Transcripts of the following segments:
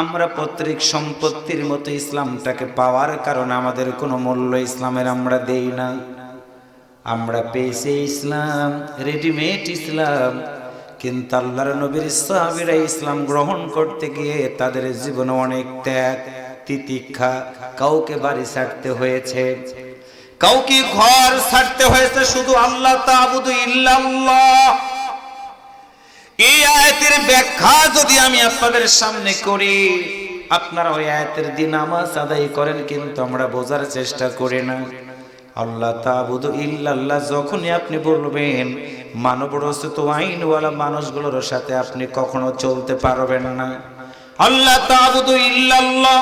আমরা পৈতৃক সম্পত্তির মতো ইসলামটাকে পাওয়ার কারণে আমাদের কোনো মূল্য ইসলামের আমরা দেই না আমরা পেয়েছি ইসলাম রেডিমেড ইসলাম। কিন্তু আল্লাহর নবীর সাহাবীরা ইসলাম গ্রহণ করতে গিয়ে তাদের জীবনে অনেক ত্যাগ, তিতিক্ষা কাউকে বাড়ি ছাড়তে হয়েছে। কাউকে ঘর ছাড়তে হয়েছে শুধু আল্লাহ তাবুদু ইল্লাল্লাহ। এই আয়াতের ব্যাখ্যা যদি আমি আপনাদের সামনে করি, আপনারা ওই আয়াতের দিন নামাজ আদায় করেন, কিন্তু আমরা বোঝার চেষ্টা করি না। আল্লাহ তাবুদু ইল্লাল্লাহ, যখনই আপনি বলবেন, মানব রচিত আইনওয়ালা মানুষগুলোর সাথে আপনি কখনো চলতে পারবেন না। আল্লাহ তাবুদু ইল্লাল্লাহ,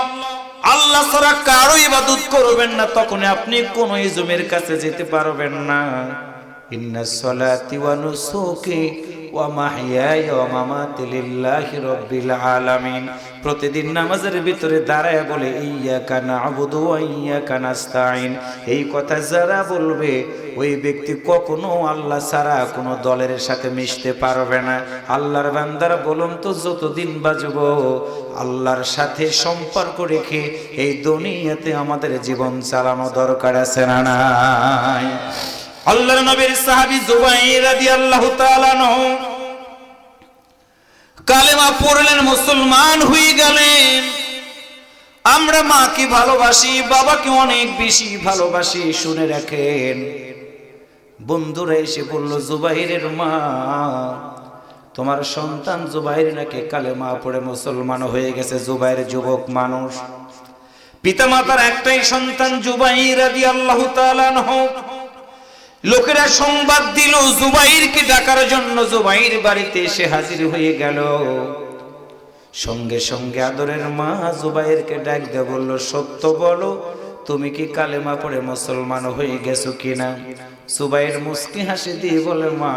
আল্লাহ ছাড়া কারও ইবাদত করবেন না তখন আপনি কোন ইজমের কাছে যেতে পারবেন না। ইন্না সলাতি ওয়া নুসুকি প্রতিদিন নামাজের ভিতরে দাঁড়ায় বলে ইয়াকা না'বুদু ওয়া ইয়াকা নাস্তাইন এই কথা যারা বলবে, ওই ব্যক্তি কখনো আল্লাহ ছাড়া কোনো দলের সাথে মিশতে পারবে না। আল্লাহর বান্দারা বলুন তো, যতদিন বাজব আল্লাহর সাথে সম্পর্ক রেখে এই দুনিয়াতে আমাদের জীবন চালানো দরকার আছে না নাই? আল্লাহর নবীর জুবাইর রাদিয়াল্লাহু তাআলা কালেমা পড়লেন, মুসলমান হয়ে গেলেন। আমরা মাকে ভালোবাসি, বাবাকে অনেক বেশি ভালোবাসি, শুনে রাখেন। বন্ধুরা এসে বলল, জুবাইরের মা, তোমার সন্তান জুবাইর নাকি কালেমা পড়ে মুসলমান হয়ে গেছে, জুবাইর যুবক মানুষ। পিতামাতার একটাই সন্তান জুবাইর রাদিয়াল্লাহু তাআলা নহু লোকেরা সংবাদ দিল, জুবাইরকে ডাকার জন্য জুবাইর বাড়িতে এসে হাজির হয়ে গেল। সঙ্গে সঙ্গে আদরের মা জুবাইরকে ডাক দিয়ে বলল, সত্য বলো, তুমি কি কালেমা পড়ে মুসলমান হয়ে গেছো কিনা? জুবাইর মুস্কি হাসি দিয়ে বলে, মা,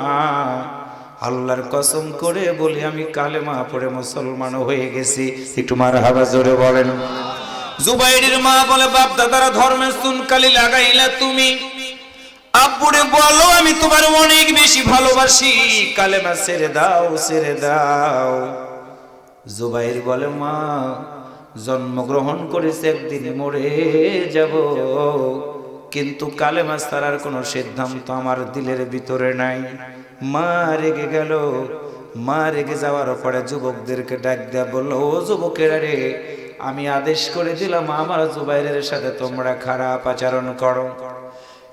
আল্লাহর কসম করে বলি, আমি কালেমা পড়ে মুসলমান হয়ে গেছি। একটু মার হাবা জোরে বলেন। জুবাইরের মা বলে, বাপ দাদারা ধর্মের সুনকালি লাগাইলা তুমি। আব্বুরে বলো, আমি তোমার অনেক বেশি ভালোবাসি। কালেমা ছেড়ে দাও ছেড়ে দাও। জুবাইর বলে, মা, জন্মগ্রহণ করেছে একদিন, মরে যাব। কিন্তু কালেমা ছাড়ার কোনো সিদ্ধান্ত আমার দিলের ভিতরে নাই। মা রেগে গেল। মা রেগে যাওয়ার পরে যুবকদেরকে ডাক দেয়া বলল, ও যুবকেরা রে, আমি আদেশ করে দিলাম, আমার জুবাইরের সাথে তোমরা খারাপ আচরণ করো।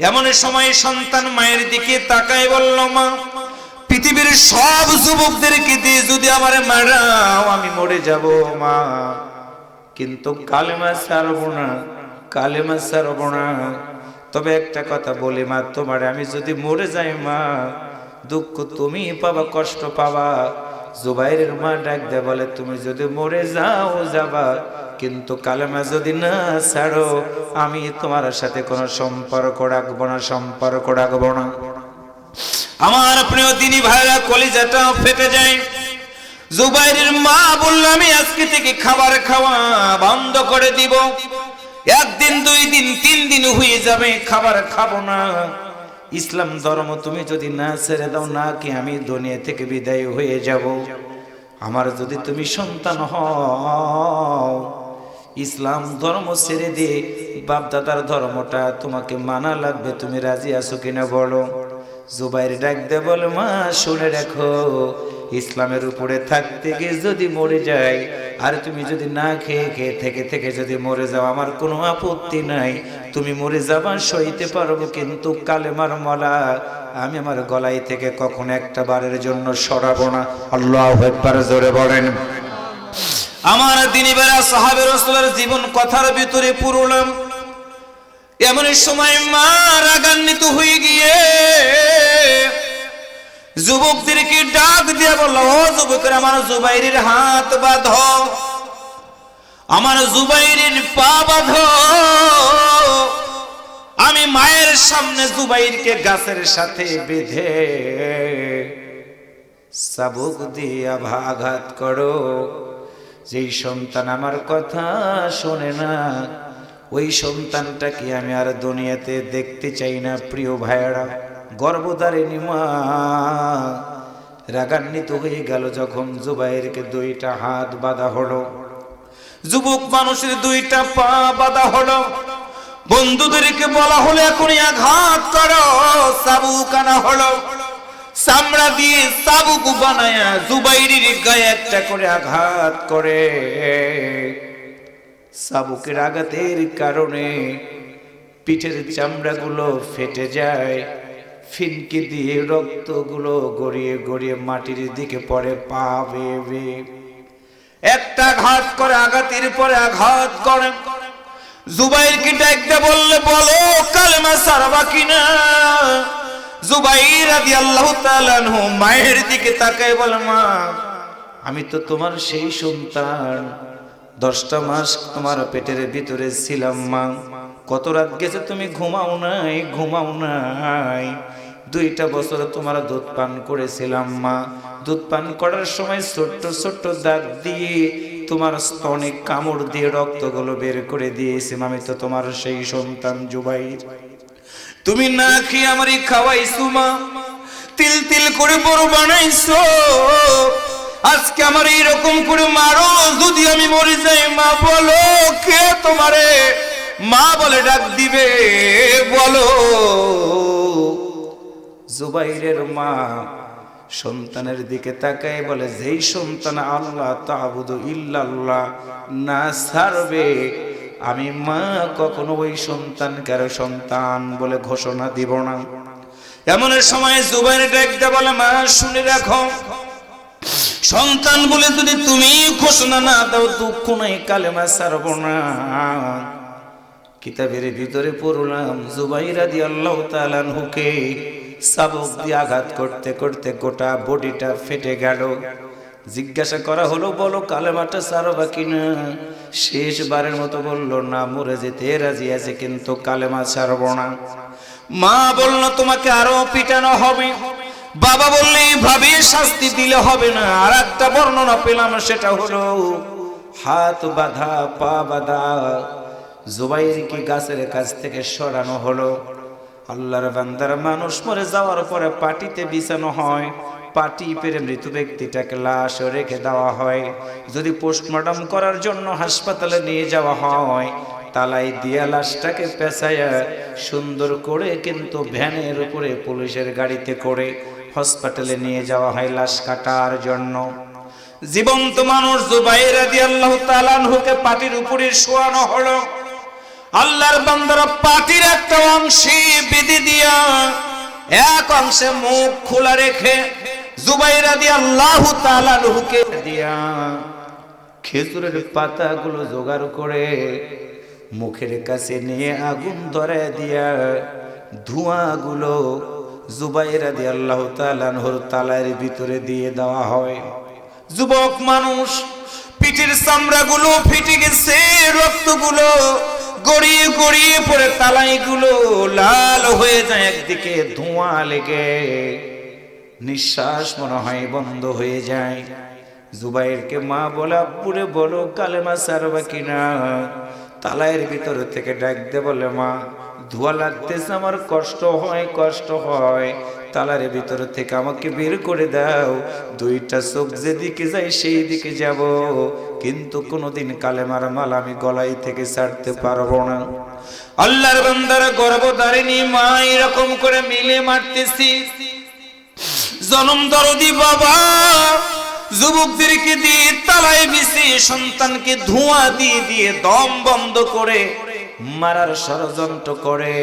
এমন সময় সন্তান মায়ের দিকে তাকায় বলল, মা, পৃথিবীর সব যুবকদেরকে দিয়ে যদি আমার মারাও, আমি মরে যাব, মা। কিন্তু কালেমা ছাড়বো না, কালেমা ছাড়বো না। তবে একটা কথা বলি, মা, তোমার আমি যদি মরে যাই, মা, দুঃখ তুমি পাবা, কষ্ট পাবা। জুবাইরের মা ডাক দে বলে, তুমি যদি মরে যাও, যাবা কিন্তু কালেমা যদি না ছাড়ো, আমি তোমার সাথে কোনো সম্পর্ক রাখব না, সম্পর্ক রাখব না। আমার প্রিয় দিনী ভাইরা, কলিজাটা ফেটে যায়। জুবাইরের মা বলল, আমি আজকে থেকে খাবার খাওয়া বন্ধ করে দিব। একদিন, দুই দিন, তিন দিন হয়ে যাবে, খাবার খাব না। ইসলাম ধর্ম তুমি যদি না ছেড়ে দাও, না কি আমি দুনিয়া থেকে বিদায় হয়ে যাব? আমার যদি তুমি সন্তান হও ইসলাম ধর্ম ছেড়ে দিয়ে বাপ দাদার ধর্মটা তোমাকে মানা লাগবে, তুমি রাজি আছো কিনা বলো? জুবাইর ডাক দে বল, মা, শুনে রাখো, ইসলামের উপরে থাকতে গিয়ে যদি মরে যাই, আর তুমি যদি না খেয়ে খেয়ে থেকে থেকে যদি মরে যাও, আমার কোনো আপত্তি নাই। তুমি মরে যাবা, সইতে পারব, কিন্তু কালেমার মলা আমি আমার গলাই থেকে কখন একটা বারের জন্য সরাবো না। আল্লাহ একবার জোরে বলেন। আমার দিনী বেলা সাহাবের রসুলের জীবন কথার ভিতরে পুরলাম এমন সময় মা রাগান্বিত হয়ে গিয়ে যুবকদেরকে ডাক দিয়ে বলল, ও যুবকের, আমার জুবাইরের হাত বাঁধ। আমার জুবাইরের পা বাঁধ। আমি মায়ের সামনে জুবাইরকে গাছের সাথে বেঁধে চাবুক দিয়া ভাঘাত করো। যেই সন্তান আমার কথা শোনে না, ওই সন্তানটাকে আমি আর দুনিয়াতে দেখতে চাই না, প্রিয় ভাইয়েরা। গর্ভধারিণী মা, রাগান্বিত হয়ে গেল যখন জুবাইরকে দুইটা হাত বাঁধা হলো। যুবক মানুষের দুইটা পা বাঁধা হলো। বন্ধুদেরকে বলা হলো, এখনই আঘাত করো। সাবুক আনা হলো। চামড়া দিয়ে সাবুক বানায়া জুবাইরির গায়ে একটা করে আঘাত করে। সাবুকের আঘাতের কারণে পিঠের চামড়াগুলো ফেটে যায়, ফিনকি দিয়ে রক্তগুলো গড়িয়ে গড়িয়ে মাটির দিকে পড়ে, পা বেয়ে। একটা আঘাত করে আঘাতের পরে আঘাত করে। জুবাইরকে ডাকতে বললে, বলো, কালেমা সারবা কিনা? মায়ের দিকে তাকায় বলে, মা, আমি তো তোমার সেই সন্তান। দশটা মাস তোমার পেটের ভিতরে ছিলাম, মা। কত রাত গেছে তুমি ঘুমাও নাই ঘুমাও নাই। দুইটা বছর তোমার দুধ পান করেছিলাম, মা। দুধ পান করার সময় ছোট্ট ছোট্ট দাগ দিয়ে তোমার স্তনে কামড় দিয়ে রক্তগুলো বের করে দিয়েছি আমি তো তোমার সেই সন্তান, জুবাইর। তুমি না খেয়ে আমারই খাওয়াইছো, মা। তিল তিল করে বড় বানাইছো। আজকে আমার এইরকম করে মারো, যদি আমি মরে যাই, মা বলো কে তোমারে? মা বলে, ডাক দিবে, বলো। জুবাইরের মা সন্তানের দিকে তাকায় বলে, যেই সন্তান আল্লাহ তাবুদু ইল্লাল্লাহ না ছাড়বে আমি মা কখনো ওই সন্তান কারও সন্তান বলে ঘোষণা দিব না। এমন সময় জুবাইর ডাকতে বলে, মা, শুনে রাখো। সন্তান বলে যদি তুমি ঘোষণা না দাও, দুঃখ নাই, কালেমা ছাড়ব না। কিতাবের ভিতরে পড়লাম, জুবাইরা দি আল্লাহ তালানহুকে সাবক দিয়ে আঘাত করতে করতে গোটা বডিটা ফেটে গেল। জিজ্ঞাসা করা হলো, বলো, কালেমাটা সারবা কিনা? শেষবারের মতো বলল, না, মরে যেতে রাজি আছে, কিন্তু কালেমা ছাড়ব না। মা বলল, তোমাকে আরও পিটানো হবে। বাবা বললে ভাবে শাস্তি দিলে হবে না। আর একটা বর্ণনা পেলাম, সেটা হলো, হাত বাঁধা, পা বাঁধা, জুবাইরকে গাছের কাছ থেকে সরানো হলো। আল্লাহর বান্দার মানুষ মরে যাওয়ার পরে পাটিতে বিছানো হয়। পাটি পেরে মৃত ব্যক্তিটাকে লাশ রেখে দেওয়া হয়। যদি পোস্টমর্টম করার জন্য হাসপাতালে নিয়ে যাওয়া হয়, তালাই দিয়া লাশটাকে পেঁচাইয়া সুন্দর করে কিন্তু ভ্যানের উপরে পুলিশের গাড়িতে করে হসপিটালে নিয়ে যাওয়া হয় লাশ কাটার জন্য। জীবন্ত মানুষ জুবাইর রাদিয়াল্লাহু তাআলা আনহুকে পাটির উপরে শোয়ানো হলো। আল্লাহর বান্দারা পাটির একটা অংশে বেঁধে দিয়া এক অংশে মুখ খোলা রেখে আল্লাহ তালালহুকে দিয়া খেজুরের পাতাগুলো জোগাড় করে মুখের কাছে নিয়ে আগুন ধরে দিয়া ধোঁয়াগুলো জুবাইরা দিয়ে আল্লাহ তালানহর তালার ভিতরে দিয়ে দেওয়া হয়। যুবক মানুষ, পিঠের চামড়াগুলো ফেটে গেছে, রক্তগুলো গড়িয়ে গড়িয়ে পড়ে, তালাইগুলো লাল হয়ে যায়, একদিকে ধোঁয়া লেগে নিঃশ্বাস মনে হয় বন্ধ হয়ে যায়। জুবাইরকে মা বলা পুরে বলো, কালেমা সারবা কিনা? তালাইয়ের ভিতর থেকে ডাক দে বলে, মা, ধোয়া লাগতেছে, আমার কষ্ট হয় কষ্ট হয়। তালার ভিতর থেকে আমাকে বের করে দাও। দুইটা চোখ যেদিকে যাই সেই দিকে যাব। কিন্তু কোনোদিন কালেমার মাল আমি গলাই থেকে ছাড়তে পারব না। আল্লাহর বান্দার গর্ভধারিণী মা, এরকম করে মিলে মারতেছি। জনম দরদি বাবা। যুবকদেরকে দিয়ে তালায় মিশে সন্তানকে ধোঁয়া দিয়ে দিয়ে দম বন্ধ করে মারার ষড়যন্ত্র করে।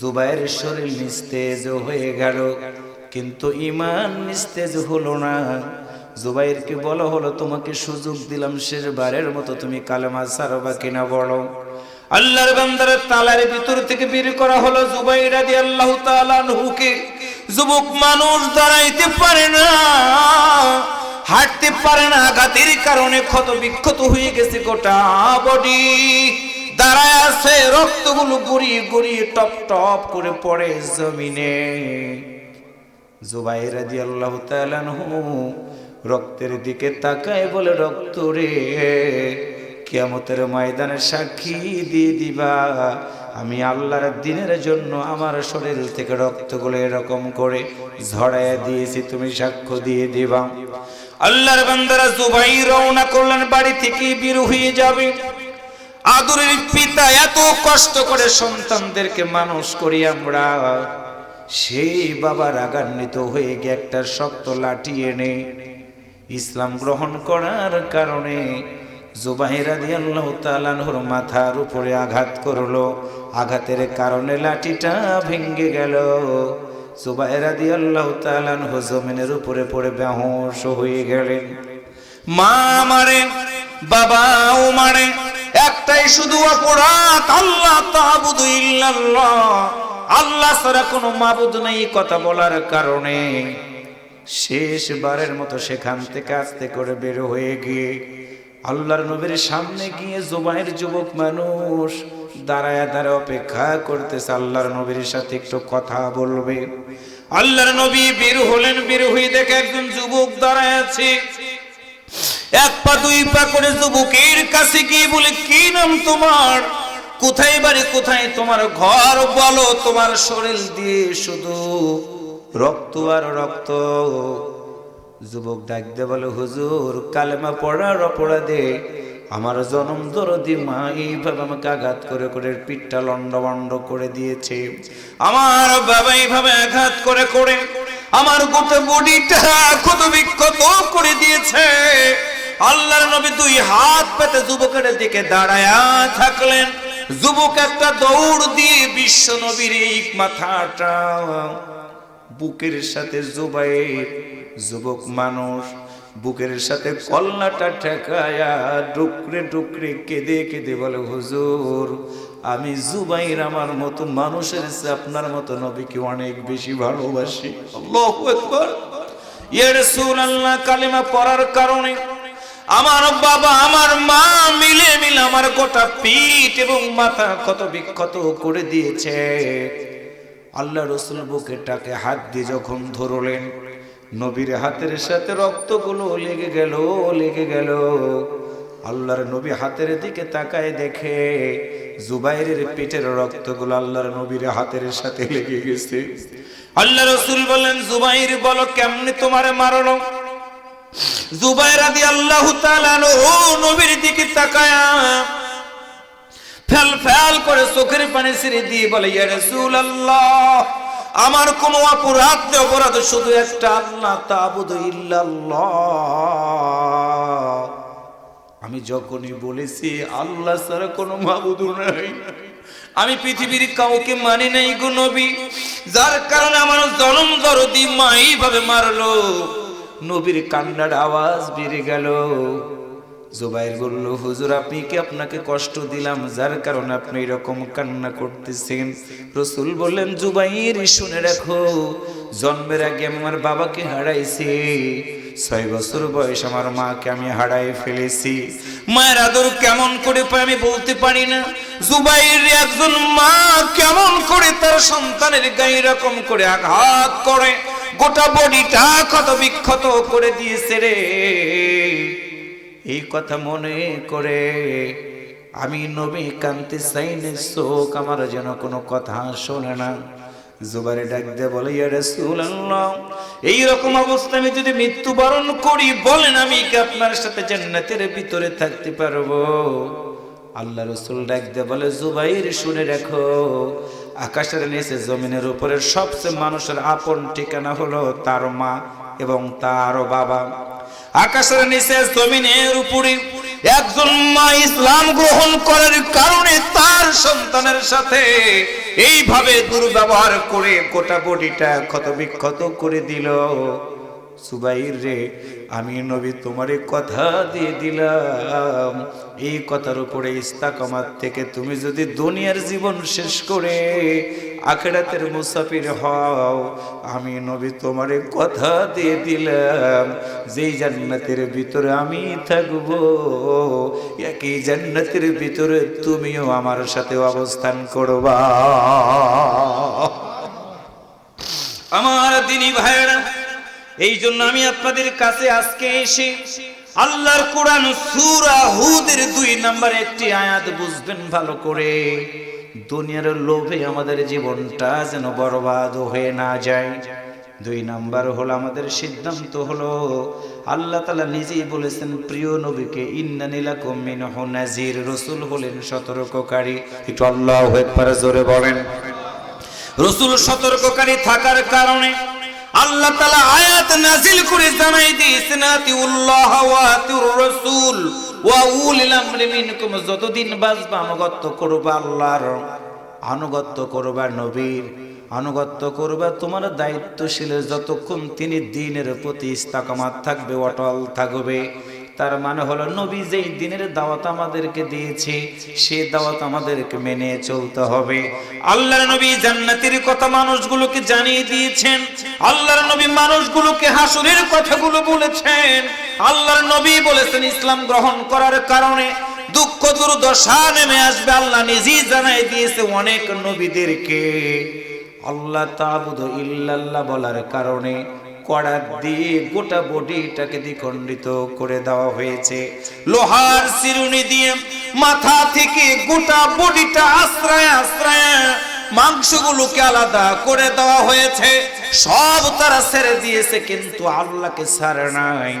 জুবাইয়ের শরীর নিস্তেজ হয়ে গেল, কিন্তু ইমান নিস্তেজ হলো না। জুবাইরকে বলা হলো, তোমাকে সুযোগ দিলাম শেষবারের মতো, তুমি কালেমা সারবা কিনা বলো? আল্লাহর বান্দার তালার ভিতর থেকে বের করা হলো জুবাইর রাদি আল্লাহ তালানহুকে যুবক মানুষ দাঁড়াইতে পারে না, হাঁটতে পারে না, আঘাতের কারণে ক্ষত বিক্ষত হয়ে গেছে গোটা বডি দাঁড়ায় আছে, রক্তগুলো গড়িয়ে গড়িয়ে টপ টপ করে পড়ে জমিনে। জুবাইর রাদি আল্লাহ রক্তের দিকে তাকায় বলে, রক্ত রে, কিয়ামতের ময়দানে সাক্ষী দিয়ে দিবা। আমি আল্লাহর দিনের জন্য আমার শরীর থেকে রক্তগুলো এরকম করে ঝড়াইয়া দিয়েছি, তুমি সাক্ষ্য দিয়ে দিবা। আল্লাহর বান্দারা জুবাই রওনা করলেন, বাড়ি থেকে বের হয়ে যাবে। আদরের পিতা এত কষ্ট করে সন্তানদেরকে মানুষ করি আমরা। সেই বাবা রাগান্বিত হয়ে গিয়ে একটা শক্ত লাঠি এনে ইসলাম গ্রহণ করার কারণে জুবাইরা আল্লাহ তালানহর মাথার উপরে আঘাত করল। আঘাতের কারণে লাঠিটা ভেঙ্গে গেল। জুবাইরা আল্লাহ তালানহ জমিনের উপরে পড়ে বেহস হয়ে গেলেন। মা মারে বাবাও মারে, একটাই শুধু অপরাধ, আল্লাহ তাবুদু ইল্লাল্লাহ। আল্লাহ ছাড়া কোনো মাবুদ নেই কথা বলার কারণে। শেষবারের মতো সেখান থেকে আস্তে করে বের হয়ে গিয়ে আল্লাহর নবীর সামনে গিয়ে জুবাইর যুবক মানুষ দাঁড়ায় দাঁড়ায় অপেক্ষা করতেছে, আল্লাহর নবীর সাথে একটু কথা বলবে। আল্লাহর নবী বের হলেন, বের হয়ে দেখে একজন যুবক দাঁড়ায় আছে। এক পা, দুই পা করে যুবকের কাছে গিয়ে বলে, কি নাম তোমার? কোথায় বাড়ি, কোথায় তোমার ঘর? বলো, তোমার শরীর দিয়ে শুধু রক্ত আর রক্ত। যুবক ডাক দে বলে, হুজুর, কালেমা পড়ার অপরাধে আমার জনম দরদি মা এইভাবে আমাকে আঘাত করে করে পিঠটা লন্ড বন্ড করে দিয়েছে। আমার বাবা এইভাবে আঘাত করে করে আমার গোটা বডিটা ক্ষত বিক্ষত করে দিয়েছে। আল্লাহর নবী দুই হাত পেতে যুবকের দিকে দাঁড়ায়া থাকলেন। যুবক একটা দৌড় দিয়ে বিশ্ব নবীর এই মাথাটা বুকের সাথে জুবাইর যুবক মানুষ, বুকের সাথে কল্লাটা ঠেকায়া ডুকরে ডুকরে কেঁদে কেঁদে বলে, হুজুর, আমি জুবাইর আমার মতো মানুষের আপনার মতো নবীকে অনেক বেশি ভালোবাসি। কালিমা পড়ার কারণে আমার বাবা, আমার মা মিলে মিলে আমার গোটা পিঠ এবং মাথা কত বিক্ষত করে দিয়েছে। আল্লাহ রসুল বুকেটাকে হাত দিয়ে যখন ধরলেন নবীর হাতের সাথে রক্তগুলো লেগে গেল লেগে গেল। আল্লাহর নবী হাতের দিকে তাকায় দেখে জুবাইরের পেটের রক্তগুলো আল্লাহর নবীর হাতের সাথে লেগে গেছে। আল্লাহ রসুল বলেন জুবাইর, বলো কেমনে তোমার মারলো জুবাইর আদি আল্লাহ নবীর দিকে তাকায়া ফেল ফেল করে চোখের পানি ছেড়ে দিয়ে বলে, ইয়া রাসূলুল্লাহ আমার কোন অপরাধ অপরাধ শুধু একটা আল্লাহ আমি যখনই বলেছি, আল্লাহ ছাড়া কোনো মাবুদু নাই। আমি পৃথিবীর কাউকে মানি নাই গো নবী। যার কারণে আমার জনম দরদি মা এইভাবে মারলো। নবীর কান্নার আওয়াজ বেড়ে গেল। জুবাইর বলল, হুজুর, আপনি কি আপনাকে কষ্ট দিলাম? যার কারণে আপনি এরকম কান্না করতেছেন? রসুল বললেন, জুবাইর, শুনে রাখো, জন্মের আগে আমি আমার বাবাকে হারাইছি। ছয় বছর বয়স আমার মাকে আমি হারাই ফেলেছি। মায়ের আদর কেমন করে পাই আমি বলতে পারি না। জুবাইর একজন মা কেমন করে তার সন্তানের গায়ে এরকম করে আঘাত করে, গোটা বডিটা ক্ষত বিক্ষত করে দিয়েছে রে। এই কথা মনে করে আমি নবী কান্তি সাইনে শোক আমার যেন কোনো কথা শোনে না। জুবারে ডাক দে বলে এই রকম অবস্থা আমি যদি মৃত্যুবরণ করি, বলেন আমি কি আপনার সাথে জান্নাতের ভিতরে থাকতে পারব? আল্লাহ রসুল ডাক দে বলে, জুবাইর, শুনে রাখো, আকাশের নিচে জমিনের উপরে সবচেয়ে মানুষের আপন ঠিকানা হলো তার মা এবং তার বাবা। আকাশের নিচে জমিনের উপরে একজন মা ইসলাম গ্রহণ করার কারণে তার সন্তানের সাথে এইভাবে দুর্ব্যবহার করে গোটা বডিটা ক্ষত বিক্ষত করে দিল। সুবাইর রে, আমি নবী তোমারে কথা দিয়ে দিলাম। এই কথার উপরে ইস্তাকামাত থেকে তুমি যদি দুনিয়ার জীবন শেষ করে আখেরাতের মুসাফির হও, আমি নবী তোমারে কথা দিয়ে দিলাম। যেই জান্নাতের ভিতরে আমি থাকব, একই জান্নাতের ভিতরে তুমিও আমার সাথে অবস্থান করবা। আমার দিনী ভাইরা এই জন্য আমি আপনাদের কাছে আজকে এসে আল্লাহর কোরআন সূরা হুদের দুই নম্বর একটি আয়াত বুঝবেন ভালো করে। দুনিয়ার লোভে আমাদের জীবনটা যেন বরবাদ হয়ে না যায়। দুই নাম্বার হলো আমাদের সিদ্ধান্ত হলো, আল্লাহ তালা নিজেই বলেছেন, প্রিয় নবীকে, ইন্না নীলাকুম মিনহু নাজির রসুল হলেন সতর্ককারী। একটু আল্লাহ জোরে বলেন। রসুল সতর্ককারী থাকার কারণে আল্লাহ তালা আয়াত নাজিল করে জানাই দিয়েছেন আতিউল্লাহ ওয়া আতিউর রাসূল মিনকুম, যতদিন বাঁচবা আনুগত্য করবা আল্লাহর, আনুগত্য করবা নবীর, আনুগত্য করবা তোমার দায়িত্বশীলের, যতক্ষণ তিনি দিনের প্রতি ইস্তাকামাত থাকবে, অটল থাকবে। তার মানে হলো নবী যেই দিনের দাওয়াত আমাদেরকে দিয়েছে, সে দাওয়াত আমাদেরকে মেনে চলতে হবে। আল্লাহর নবী জান্নাতের কথা মানুষগুলোকে জানিয়ে দিয়েছেন, আল্লাহর নবী মানুষগুলোকে হাসুরের কথাগুলো বলেছেন। আল্লাহর নবী বলেছেন, ইসলাম গ্রহণ করার কারণে দুঃখ দুর্দশা নেমে আসবে, আল্লাহ নিজেই জানাই দিয়েছে অনেক নবীদেরকে। আল্লাহ তাবুদ ইল্লাল্লাহ বলার কারণে কড়া দিয়ে গোটা বডিটাকে দ্বিখণ্ডিত করে দেওয়া হয়েছে। লোহার চিরুনি দিয়ে মাথা থেকে গোটা বডিটা আশ্রয় আশ্রয় মাংসগুলোকে আলাদা করে দেওয়া হয়েছে। সব তারা ছেড়ে দিয়েছে, কিন্তু আল্লাহকে ছাড়ে নাই।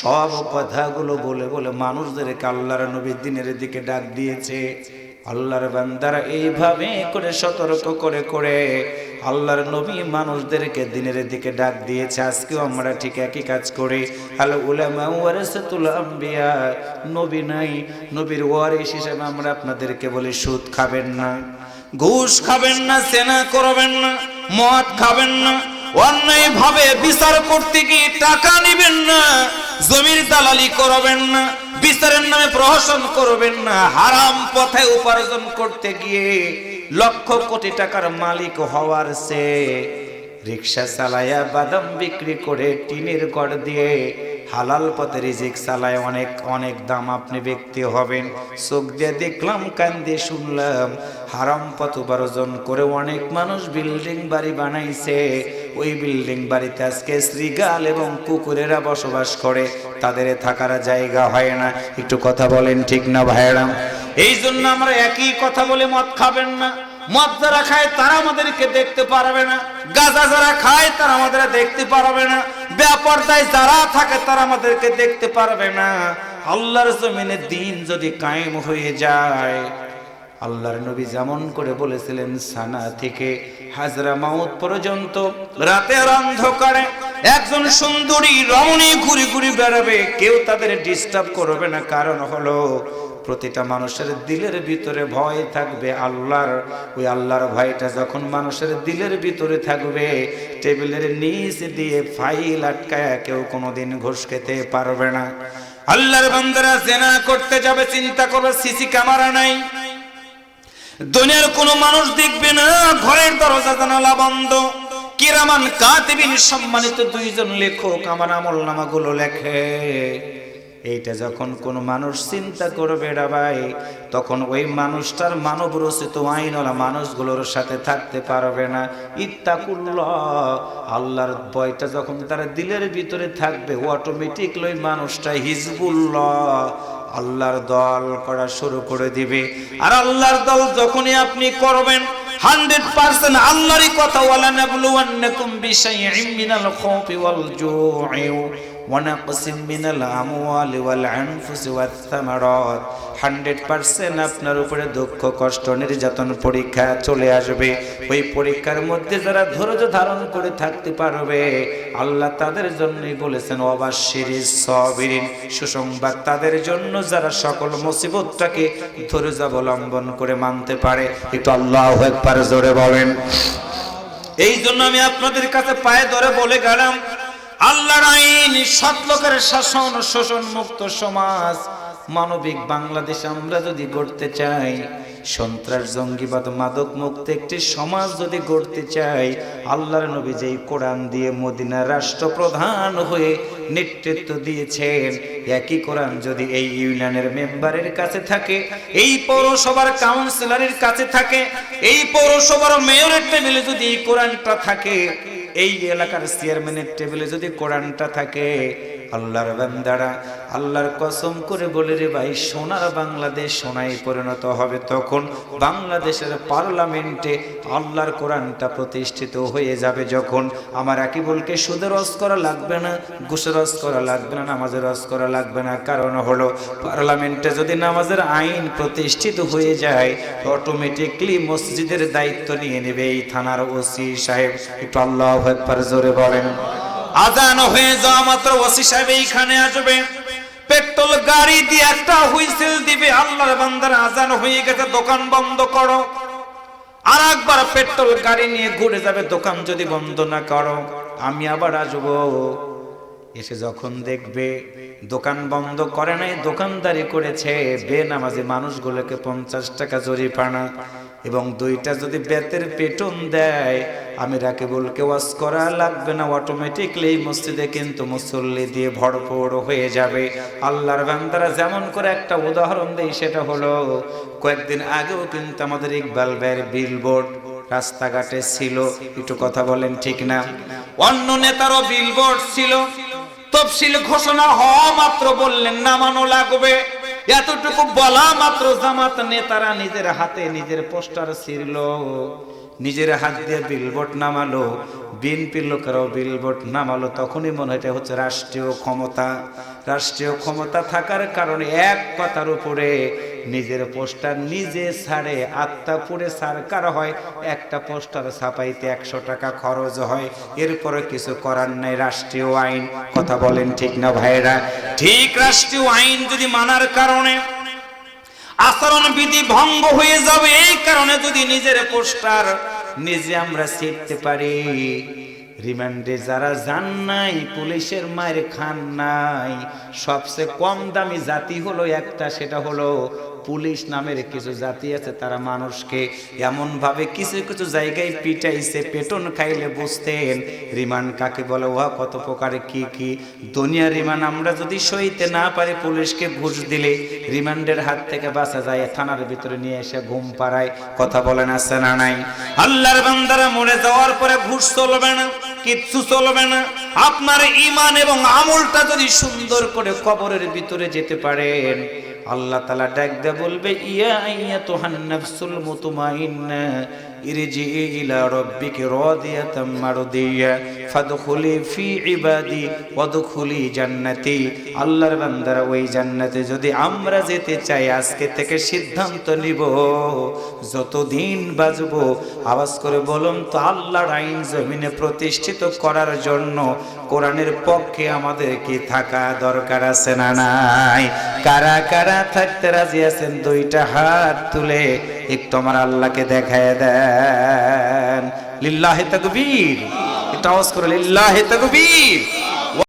সব কথাগুলো বলে বলে মানুষদেরকে আল্লাহর নবীর দিনের দিকে ডাক দিয়েছে। আল্লাহর বান্দারা এইভাবে করে সতর্ক করে করে আল্লাহর নবী মানুষদেরকে দিনের দিকে ডাক দিয়েছে, আজকেও আমরা ঠিক একই কাজ করি। আল উলামা ওয়ারাসাতুল আম্বিয়া, নবী নাই, নবীর ওয়ারিস হিসেবে আমরা আপনাদেরকে বলি, সুদ খাবেন না, ঘুষ খাবেন না, সেনা করবেন না, মদ খাবেন না অন্যায় ভাবে বিচার করতে গিয়ে টাকা নেবেন না। জমির দালালি করবেন না বিস্তারের নামে প্রহসন করবেন না, হারাম পথে উপার্জন করতে গিয়ে লক্ষ কোটি টাকার মালিক হওয়ার সে রিক্সা চালায়া বাদাম বিক্রি করে টিনের গড় দিয়ে হালাল পথে রিজিক চালায় অনেক অনেক দাম আপনি ব্যক্তি হবেন। চোখ দিয়ে দেখলাম, কান দিয়ে শুনলাম, হারাম পথ উপার্জন করে অনেক মানুষ বিল্ডিং বাড়ি বানাইছে। ওই বিল্ডিং বাড়িতে আজকে শ্রীগাল এবং কুকুরেরা বসবাস করে, তাদের থাকার জায়গা হয় না। একটু কথা বলেন ঠিক না ভাইরাম? এই জন্য আমরা একই কথা বলে মদ খাবেন না। মদ যারা খায় তারা আমাদেরকে দেখতে পারবে না। গাঁজা যারা খায় তারা আমাদের দেখতে পারবে না। ব্যাপারদায় যারা থাকে তারা আমাদেরকে দেখতে পারবে না। আল্লাহর জমিনে দিন যদি কায়েম হয়ে যায়, আল্লাহর নবী যেমন করে বলেছিলেন, সানা থেকে হাজরা মাউত পর্যন্ত রাতের অন্ধকারে একজন সুন্দরী রমণী ঘুরি ঘুরি বেড়াবে। কেউ তাদের ডিস্টার্ব করবে না। কারণ হলো প্রতিটা মানুষের দিলের ভিতরে ভয় থাকবে আল্লাহর। ওই আল্লাহর ভয়টা যখন মানুষের দিলের ভিতরে থাকবে, টেবিলের নিচ দিয়ে ফাইল আটকায় কেউ কোনোদিন ঘুষ খেতে পারবে না। আল্লাহর বান্দারা জেনা করতে যাবে, চিন্তা করবে, সিসি ক্যামেরা নাই। দুনিয়ার কোনো মানুষ দেখবে না, ঘরের দরজা জানালা বন্ধ। কিরামান কাতিবিন সম্মানিত দুইজন লেখক, আমার আমল নামাগুলো লেখে। এইটা যখন কোন মানুষ চিন্তা করবে ভাই, তখন ওই মানুষটার মানব রচিত আইনওয়ালা মানুষগুলোর সাথে থাকতে পারবে না। ইত্তাকুল্লাহ, আল্লাহর ভয়টা যখন তারা দিলের ভিতরে থাকবে অটোমেটিক ওই মানুষটা হিজবুল্লাহ, আল্লাহর দল করা শুরু করে দিবে। আর আল্লাহর দল যখনই আপনি করবেন, হান্ড্রেড পার্সেন্ট আল্লাহরই কথা জু'i ونقص من الأموال والأنفس والثمرات হান্ড্রেড পার্সেন্ট আপনার উপরে দুঃখ কষ্ট নির্যাতন পরীক্ষা চলে আসবে ওই পরীক্ষার মধ্যে যারা ধৈর্য ধারণ করে থাকতে পারবে আল্লাহ তাদের জন্যই বলেছেন অবাশির সবিরিন সুসংবাদ তাদের জন্য যারা সকল মুসিবতটাকে ধৈর্য অবলম্বন করে মানতে পারে একটু আল্লাহ একবার জোরে বলেন এই জন্য আমি আপনাদের কাছে পায়ে ধরে বলে গেলাম আল্লাহর আইন, সৎ লোকের শাসন, শোষণ মুক্ত সমাজ। মানবিক বাংলাদেশ আমরা যদি গড়তে চাই, সন্ত্রাস, জঙ্গিবাদ, মাদক মুক্ত একটি সমাজ যদি গড়তে চাই, আল্লাহর নবী যেই কোরআন দিয়ে মদিনার রাষ্ট্রপ্রধান হয়ে নেতৃত্ব দিয়েছেন, একই কোরআন যদি এই ইউনিয়নের মেম্বারের কাছে থাকে, এই পৌরসভার কাউন্সিলরের কাছে থাকে, এই পৌরসভার মেয়রের টেবিলে যদি এই কোরআনটা থাকে এই এলাকার চেয়ারম্যানের টেবিলে যদি কোরআনটা থাকে আল্লাহর বান্দারা, আল্লাহর কসম করে বলে রে ভাই, সোনার বাংলাদেশ সোনায় পরিণত হবে তখন বাংলাদেশের পার্লামেন্টে আল্লাহর কোরআনটা প্রতিষ্ঠিত হয়ে যাবে যখন। আমার আকিবুলকে সুদের রস করা লাগবে না ঘুষের রস করা লাগবে না নামাজের রস করা লাগবে না। কারণ হলো, পার্লামেন্টে যদি নামাজের আইন প্রতিষ্ঠিত হয়ে যায় অটোমেটিকলি মসজিদের দায়িত্ব নিয়ে নেবে এই থানার ওসি সাহেব। একটু আল্লাহ জোরে বলেন। আজান হয়ে যাওয়া মাত্র ওসি সাহেব এইখানে আসবে। পেট্রোল গাড়ি দিয়ে একটা হুইসেল দিবে, আল্লাহর বান্দার আজান হয়ে গেছে, দোকান বন্ধ করো। আর একবার পেট্রোল গাড়ি নিয়ে ঘুরে যাবে, দোকান যদি বন্ধ না করো, আমি আবার আসব। এসে যখন দেখবে দোকান বন্ধ করে নাই, দোকানদারি করেছে, বেনামাজি মানুষগুলোকে পঞ্চাশ টাকা জরিপানা। এবং দুইটা যদি বেতের পেটন দেয়, আমি রাকিবুলকে ওয়াজ করা লাগবে না অটোমেটিকলি মসজিদে কিন্তু মুসল্লি দিয়ে ভরপুর হয়ে যাবে। আল্লাহর বান্দারা যেমন করে একটা উদাহরণ দেই, সেটা হলো, কয়েকদিন আগেও কিন্তু আমাদের ইকবাল ভাইয়ের বিলবোর্ড রাস্তাঘাটে ছিল। একটু কথা বলেন ঠিক না? অন্য নেতারও বিলবোর্ড ছিল। তফসিল ঘোষণা হওয়া মাত্র বললেন, নামানো লাগবে। এতটুকু বলা মাত্র জামাত নেতারা নিজের হাতে নিজের পোস্টার ছিঁড়ল, নিজের হাত দিয়ে বিলবোর্ড নামালো, বিএনপির লোকেরাও বিলবোর্ড নামালো, তখনই মনে হয় এটা হচ্ছে রাষ্ট্রীয় ক্ষমতা। রাষ্ট্রীয় ক্ষমতা থাকার কারণে এক কথার উপরে নিজের পোস্টার নিজে ছাড়ে, আত্মা পুড়ে সরকার হয়? একটা পোস্টার ছাপাইতে একশো টাকা খরচ হয়। এরপরে কিছু করার নাই রাষ্ট্রীয় আইন। কথা বলেন ঠিক না ভাইরা ঠিক রাষ্ট্রীয় আইন যদি মানার কারণে আচরণ বিধি ভঙ্গ হয়ে যাবে, এই কারণে যদি নিজের পোস্টার নিজে আমরা শিখতে পারি রিমান্ডে যারা যান নাই, পুলিশের মায়ের খান নাই, সবচেয়ে কম দামি জাতি হলো একটা, সেটা হলো পুলিশ নামের কিছু জাতি আছে, তারা মানুষকে এমন ভাবে কিছু কিছু জায়গায় পিটাইছে, পেটন খাইলে বুঝতেন। রিমান্ড কাকে বলে? উহা কত প্রকারে কি কি? দুনিয়া রিমান্ড, আমরা যদি সইতে না পারি, পুলিশকে ঘুষ দিলে রিমান্ডের হাত থেকে বাঁচা যায়, থানার ভিতরে নিয়ে এসে ঘুম পাড়ায়। কথা বলেন, আছে না নাই? আল্লাহর বান্দারা মরে যাওয়ার পরে ঘুষ চলবে না, কিচ্ছু চলবে না। আপনার ইমান এবং আমলটা যদি সুন্দর করে কবরের ভিতরে যেতে পারেন আল্লাহ তালা ডাক দে বলবে ইয়া ইয়া তোহান নফসুল মুতমাইন্না ইরজি ইলা রাব্বিকি রাদিয়াতাম মারদিয়া ফাদখুলি ফি ইবাদি ওয়াদখুলি জান্নাতি আল্লাহর বান্দারা ওই জান্নাতে যদি আমরা যেতে চাই, আজকে থেকে সিদ্ধান্ত নিব। যতদিন বাজবো আওয়াজ করে বলুন তো, আল্লাহর আইন জমিনে প্রতিষ্ঠিত করার জন্য কোরআনের পক্ষে আমাদের কি থাকা দরকার আছে না নাই? কারা কারা থাকতে রাজি আছেন? দুইটা হাত তুলে একটু আমার আল্লাহকে দেখায় দেন। লিল্লাহে তাকবীর। এটা আওয়াজ করে লিল্লাহে তাকবীর।